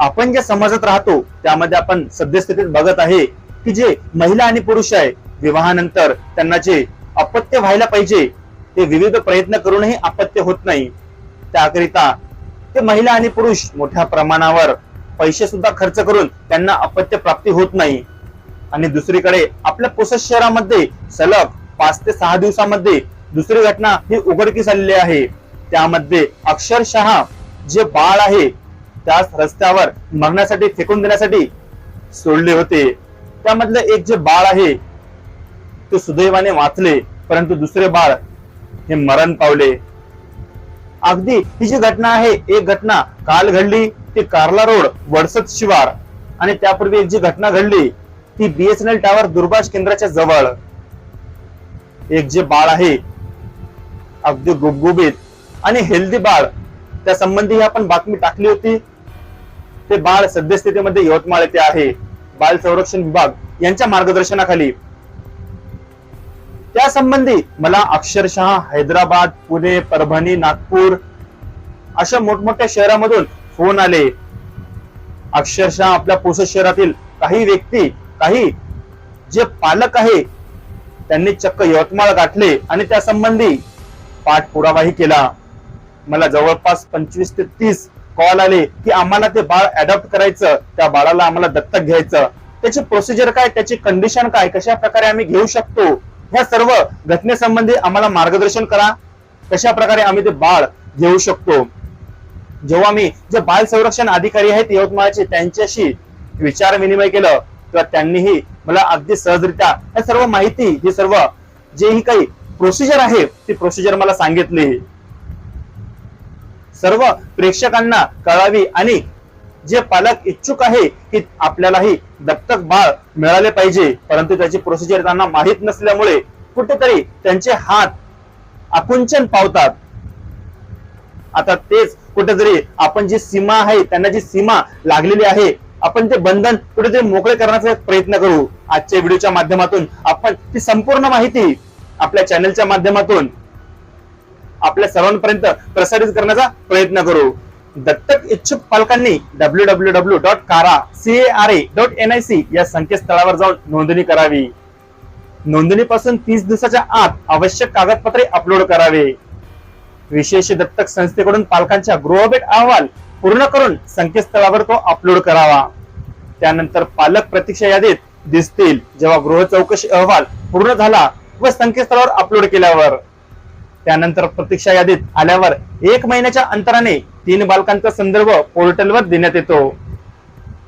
आपण ज्या समाजात राहतो त्यामध्ये आपण सद्यस्थितीत बघत आहे की जे महिला आणि पुरुष आहे विवाहानंतर त्यांना जे अपत्य व्हायला पाहिजे ते विविध प्रयत्न करूनही अपत्य होत नाही. त्याकरिता ते महिला आणि पुरुष मोठ्या प्रमाणावर पैसे सुद्धा खर्च करून त्यांना अपत्य प्राप्ती होत नाही. आणि दुसरीकडे आपल्या पुसद शहरामध्ये सलग पाच ते सहा दिवसामध्ये दुसरी घटना ही उघडकीस आलेली आहे. त्यामध्ये अक्षरशः जे बाळ आहे त्याच रस्त्यावर मरण्यासाठी फेकून देण्यासाठी सोडले होते. त्यामधलं एक जे बाळ आहे ते सुदैवाने वाचले परंतु दुसरे बाळ हे मरण पावले. अगदी ही जी घटना आहे एक घटना काल घडली ती कार्ला रोड वडसत शिवार. आणि त्यापूर्वी एक जी घटना घडली ती बीएसएनएल टावर दुर्भाष केंद्राच्या जवळ. एक जे बाळ आहे अगदी गुबगुबीत आणि हेल्दी बाळ त्या संबंधी आपण बातमी टाकली होती. ते बाळ सद्यस्थितीमध्ये यवतमाळ येथे आहे. बाल संरक्षण विभाग यांच्या मार्गदर्शनाखाली. त्या संबंधी मला अक्षरशः हैदराबाद पुणे परभणी नागपूर अशा मोठमोठ्या शहरामधून फोन आले. अक्षरशः आपल्या पुसद शहरातील काही व्यक्ती काही जे पालक आहे त्यांनी चक्क यवतमाळ गाठले आणि त्या संबंधी पाठपुरावाही केला. मला जवळपास पंचवीस ते तीस कॉल आले की आम्हाला ते बाळ अडॉप्ट करायचं त्या बाळाला आम्हाला दत्तक घ्यायचं. त्याची प्रोसिजर काय त्याची कंडिशन काय कशा प्रकारे आम्ही घेऊ शकतो? ह्या सर्व घटनेसंबंधी आम्हाला मार्गदर्शन करा. कशा प्रकारे आम्ही ते बाळ घेऊ शकतो? जेव्हा मी जे बाल संरक्षण अधिकारी आहेत यवतमाळचे त्यांच्याशी विचार विनिमय केलं तेव्हा त्यांनीही मला अगदी सहजरित्या ह्या सर्व माहिती ही सर्व जे ही काही प्रोसिजर आहे ती प्रोसिजर मला सांगितली. सर्व प्रेक्षकांना कळावी आणि जे पालक इच्छुक आहे की आपल्यालाही दत्तक बाळ मिळाले पाहिजे. परंतु त्याची प्रोसिजर त्यांना माहीत नसल्यामुळे कुठेतरी त्यांचे हात आकुंचन पावतात. आता तेच कुठेतरी आपण जी सीमा आहे त्यांना जी सीमा लागलेली आहे आपण ते बंधन कुठेतरी मोकळे करण्याचा प्रयत्न करू. आजच्या व्हिडिओच्या माध्यमातून आपण ती संपूर्ण माहिती आपल्या चॅनलच्या माध्यमातून आपल्या सर्वांपर्यंत प्रसारित करण्याचा प्रयत्न करू. दत्तक इच्छुक पालकांनी W W W dot CARA C A R A dot N I C या संकेतस्थळावर जाऊन नोंदणी करावी. नोंदणीपासून तीस दिवसाच्या आत आवश्यक कागदपत्रे अपलोड करावे. विशेष दत्तक संस्थेकडून पालकांच्या गृहभेट अहवाल पूर्ण करून संकेतस्थळावर तो अपलोड करावा. त्यानंतर पालक प्रतीक्षा यादीत दिसतील जेव्हा गृह चौकशी अहवाल पूर्ण झाला व संकेतस्थळावर अपलोड केल्यावर. त्यानंतर प्रतीक्षा यादीत आल्यावर एक महिन्याच्या अंतराने तीन बालकांचा संदर्भ पोर्टलवर देण्यात येतो.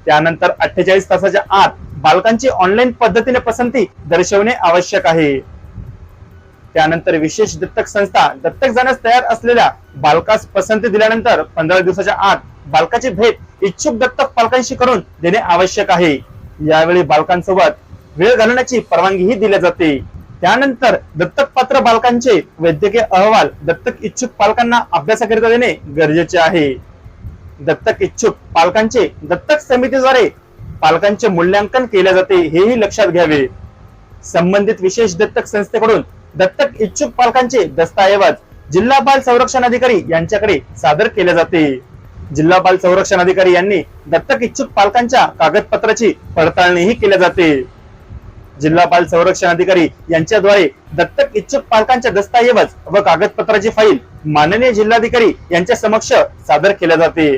त्यानंतर अठ्ठेचाळीस तासाच्या आत बालकांची ऑनलाईन पद्धतीने पसंती दर्शवणे आवश्यक आहे. त्यानंतर विशेष दत्तक संस्था दत्तक जाण्यास तयार असलेल्या बालकास पसंती दिल्यानंतर पंधरा दिवसाच्या आत बालकाची भेट इच्छुक दत्तक पालकांशी करून देणे आवश्यक आहे. यावेळी बालकांसोबत वेळ घालवण्याची परवानगीही दिली जाते. त्यानंतर दत्तक पात्र बालकांचे वैद्यकीय अहवाल दत्तक इच्छुक पालकांना अभ्यासाकरिता देणे गरजेचे आहे. दत्तक इच्छुक पालकांचे दत्तक समितीद्वारे पालकांचे मूल्यांकन केले जाते हेही लक्षात घ्यावे. संबंधित विशेष दत्तक संस्थेकडून दत्तक इच्छुक पालकांचे दस्तऐवज जिल्हा बाल संरक्षण अधिकारी यांच्याकडे सादर केले जाते. जिल्हा बाल संरक्षण अधिकारी यांनी दत्तक इच्छुक पालकांच्या कागदपत्राची पडताळणीही केली जाते. जिल्हा बाल संरक्षण अधिकारी यांच्याद्वारे दत्तक इच्छुक पालकांच्या दस्तऐवज व कागदपत्राची फाईल माननीय जिल्हाधिकारी यांच्या समक्ष सादर केल्या जाते.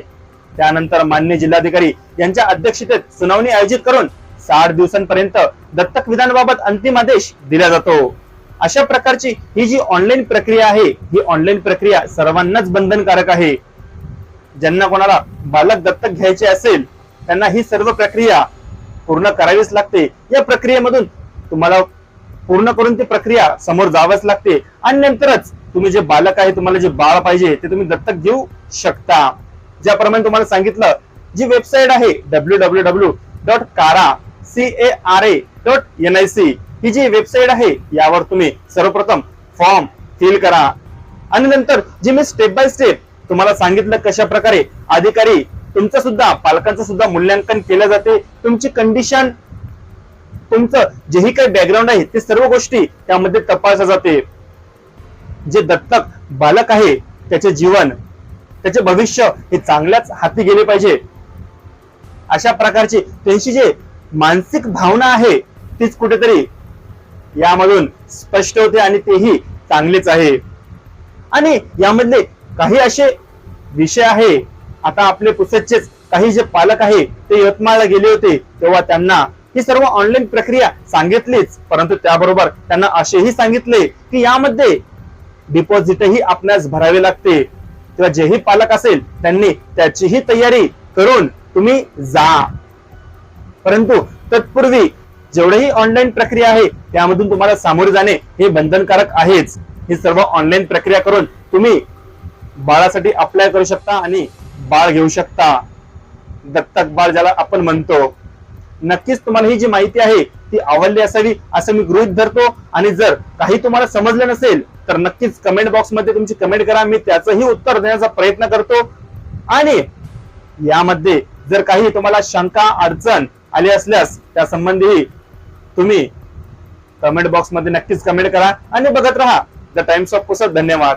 त्यानंतर मान्य जिल्हाधिकारी यांच्या अध्यक्षतेत सुनावणी आयोजित करून साठ दिवसांपर्यंत दत्तक विधानाबाबत अंतिम आदेश दिला जातो. अशा प्रकारची ही जी ऑनलाईन प्रक्रिया आहे ही ऑनलाईन प्रक्रिया सर्वांनाच बंधनकारक आहे. ज्यांना कोणाला बालक दत्तक घ्यायचे असेल त्यांना ही सर्व प्रक्रिया पूर्ण करावीच लागते. या प्रक्रियेमधून तुम्हाला पूर्ण करून ती प्रक्रिया समोर जावंच लागते. आणि नंतरच तुम्ही जे बालक आहे तुम्हाला जे बाळ पाहिजे ते तुम्ही दत्तक घेऊ शकता. ज्याप्रमाणे तुम्हाला सांगितलं जी वेबसाईट आहे डब्ल्यू डब्ल्यू डब्ल्यू डॉट कारा C A R A dot N I C ही जी वेबसाईट आहे यावर तुम्ही सर्वप्रथम फॉर्म फिल करा. आणि नंतर जे मी स्टेप बाय स्टेप तुम्हाला सांगितलं कशा प्रकारे अधिकारी तुमचं सुद्धा पालकांचं सुद्धा मूल्यांकन केलं जाते. तुमची कंडिशन तुमचं जेही काही बॅकग्राऊंड आहे ते सर्व गोष्टी त्यामध्ये तपासल्या जाते. जे दत्तक बालक आहे त्याचे जीवन त्याचे भविष्य हे चांगल्याच हाती गेले पाहिजे. अशा प्रकारची त्यांची जे मानसिक भावना आहे तीच कुठेतरी यामधून स्पष्ट होते आणि तेही चांगलेच आहे. आणि यामधले काही असे विषय आहे आता आपले पुसदचेच काही जे पालक आहे ते यवतमाळला गेले होते तेव्हा त्यांना ही सर्व ऑनलाईन प्रक्रिया सांगितलीच. परंतु त्याबरोबर त्यांना असेही सांगितले की यामध्ये डिपॉझिटही आपल्यास भरावे लागते. किंवा जेही पालक असेल त्यांनी त्याचीही तयारी करून तुम्ही जा. परंतु तत्पूर्वी जेवढेही ऑनलाईन प्रक्रिया आहे त्यामधून तुम्हाला सामोरे जाणे हे बंधनकारक आहेच. ही सर्व ऑनलाईन प्रक्रिया करून तुम्ही बाळासाठी अप्लाय करू शकता आणि बाळ घेऊ शकता. दत्तक बाळ ज्याला आपण म्हणतो. नक्कीच तुम्हाला ही जी माहिती आहे ती आवडली असावी असं मी गृहित धरतो. आणि जर काही तुम्हाला समजलं नसेल तर नक्कीच कमेंट बॉक्समध्ये तुमची कमेंट करा. मी त्याचंही उत्तर देण्याचा प्रयत्न करतो. आणि यामध्ये जर काही तुम्हाला शंका अडचण आली असल्यास त्या संबंधीही तुम्ही कमेंट बॉक्समध्ये नक्कीच कमेंट करा. आणि बघत राहा. द टाइम्स ऑफ पुसद धन्यवाद.